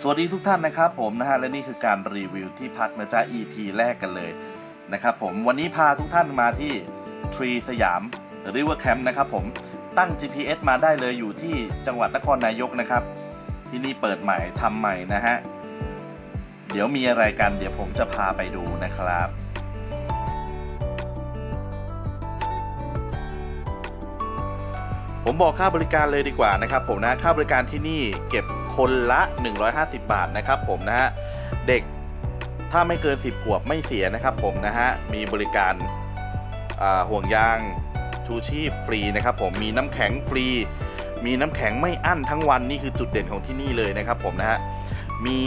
สวัสดีทุกท่านนะครับผมนะฮะและนี่คือการรีวิวที่พักนะจ๊ะ EP แรกกันเลยนะครับผมวันนี้พาทุกท่านมาที่ทรีสยาม River Camp นะครับผมตั้ง GPS มาได้เลยอยู่ที่จังหวัดนครนายกนะครับ ที่นี่เปิดใหม่ทำใหม่นะฮะ เดี๋ยวมีอะไรกัน เดี๋ยวผมจะพาไปดูนะครับผมบอกค่าบริการเลยดีกว่านะครับผมนะค่าบริการที่นี่เก็บ คนละ 150 บาทนะครับผมนะฮะเด็กถ้าไม่เกิน 10 ขวบไม่เสียนะครับผมนะฮะมีบริการห่วงยางชูชีพฟรีนะครับผมมีน้ำแข็งฟรี มีน้ำแข็งไม่อั้นทั้งวันนี่คือจุดเด่นของที่นี่เลยนะครับผมนะฮะมี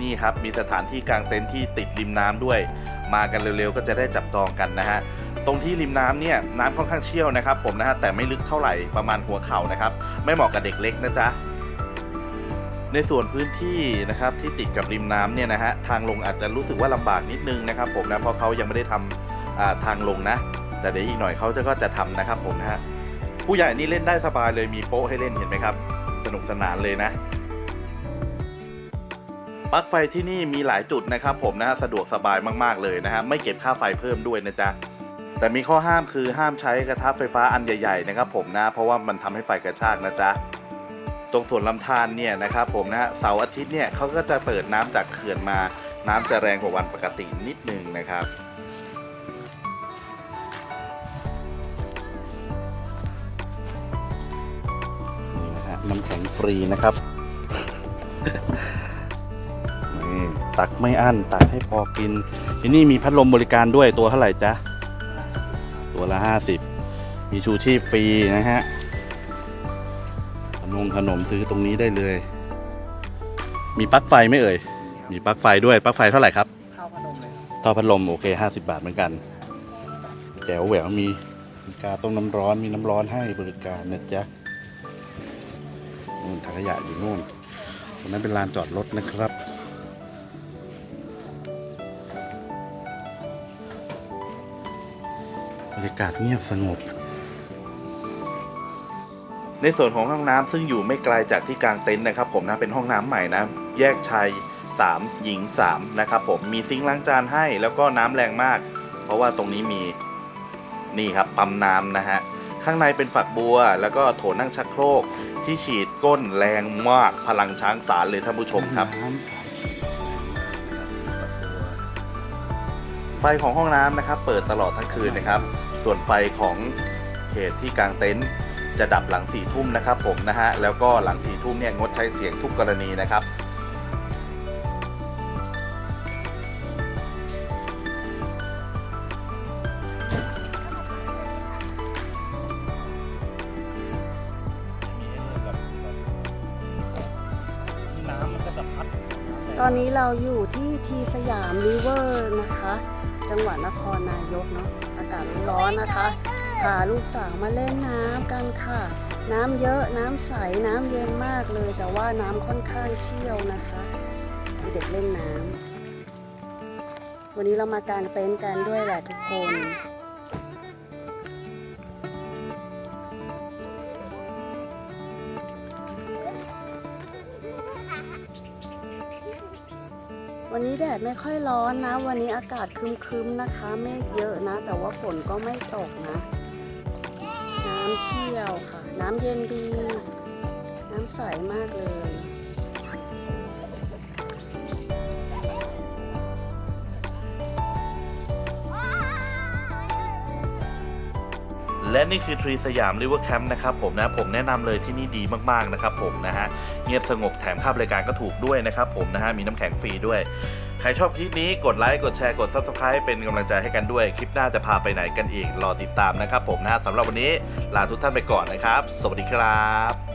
นี่ครับมีสถานที่กางเต็นท์ที่ติดริมน้ำด้วย มากันเร็วๆ ก็จะได้จับจองกันนะฮะตรงที่ริมน้ำเนี่ยน้ำค่อนข้างเชี่ยวนะครับผมนะฮะแต่ไม่ลึกเท่าไหร่ประมาณหัวเข่านะครับ ไม่เหมาะกับเด็กเล็กนะจ๊ะ ในส่วนพื้นที่นะครับที่ติดกับริมน้ำเนี่ยนะฮะทางลงอาจจะรู้สึกว่าลำบากนิดนึงนะครับ ผมนะเพราะเขายังไม่ได้ทำอ่าทางลงนะ แต่เดี๋ยวอีกหน่อยเขาจะก็จะทำนะครับผมนะฮะผู้ใหญ่นี่เล่นได้สบายเลยมีโป๊ะให้เล่นเห็นไหมครับ สนุกสนานเลยนะปลั๊กไฟที่นี่มีหลายจุดนะครับ ผมนะฮะสะดวกสบายมากๆเลยนะฮะไม่เก็บค่าไฟเพิ่มด้วยนะจ๊ะแต่มีข้อห้ามคือห้ามใช้กระทะไฟฟ้าอันใหญ่ ๆ นะครับ ผมนะเพราะว่ามันทำให้ไฟกระชากนะจ๊ะ ตรงส่วนลำธารเนี่ยนะครับผมนะฮะเสาร์อาทิตย์เนี่ยเขาก็จะเปิดน้ำจากเขื่อนมา น้ำจะแรงกว่าวันปกตินิดนึงนะครับนี่นะฮะน้ำแข็งฟรีนะครับนี่ตักไม่อั้นตักให้พอกิน ที่นี่มีพัดลมบริการด้วยตัวเท่าไหร่จ๊ะ ตัวละห้าสิบมีชูชีพฟรีนะฮะ นมขนมซื้อตรงนี้ได้เลย มีปลั๊กไฟไหม่เอ่ย มีปลั๊กไฟด้วยปลั๊กไฟเท่าไหร่ครับข้าวพนมเลยท่อพัดลมโอเคห้าสิบาทเหมือนกัน แจ๋วแหววมีมีกาต้มน้ำร้อนมีน้ำร้อนให้บริการนะจ๊ะนู่นถังขยะอยู่นู่นตรงนั้นเป็นลานจอดรถนะครับบรรยากาศเงียบสงบ ในส่วนของห้องน้ำซึ่งอยู่ไม่ไกลจากที่กลางเต็นท์นะครับ ผมนะเป็นห้องน้ำใหม่นะแยกชาย3 หญิง3นะครับผมมีซิงค์ล้างจานให้แล้วก็น้ำแรงมาก เพราะว่าตรงนี้มีนี่ครับปั๊มน้ำนะฮะข้างในเป็นฝักบัว แล้วก็โถนั่งชักโครกที่ฉีดก้นแรงมากพลังช้างสารเลยท่านผู้ชมครับ ไฟของห้องน้ำนะครับ เปิดตลอดทั้งคืนนะครับ ส่วนไฟของเขตที่กลางเต็นท์ จะดับหลังสี่ทุ่มนะครับผมนะฮะแล้วก็หลังสี่ทุ่มเนี่ยงดใช้เสียงทุกกรณีนะครับน้ำมันก็จะพัดตอนนี้เราอยู่ที่ทีสยามริเวอร์นะคะ จังหวัดนครนายกเนาะอากาศร้อนนะคะ พาลูกสาวมาเล่นน้ำกันค่ะ น้ำเยอะน้ำใสน้ำเย็นมากเลย แต่ว่าน้ำค่อนข้างเชี่ยวนะคะเด็กเล่นน้ำวันนี้เรามากางเต็นท์กันด้วยแหละทุกคนวันนี้แดดไม่ค่อยร้อนนะ วันนี้อากาศคึมๆนะคะ เมฆเยอะนะ แต่ว่าฝนก็ไม่ตกนะ น้ำเย็นดี น้ำใสมากเลย และนี่คือทรีสยามริเวอร์แคมป์นะครับผมนะผมแนะนำเลยที่นี่ดีมากๆนะครับผมนะฮะเงียบสงบแถมค่าบริการก็ถูกด้วยนะครับผมนะฮะมีน้ำแข็งฟรีด้วย ใครชอบคลิปนี้กดไลค์กดแชร์กด Subscribe เป็นกำลังใจให้กันด้วย คลิปหน้าจะพาไปไหนกันอีกรอติดตามนะครับผมนะฮะสำหรับวันนี้ลาทุกท่านไปก่อนนะครับ สวัสดีครับ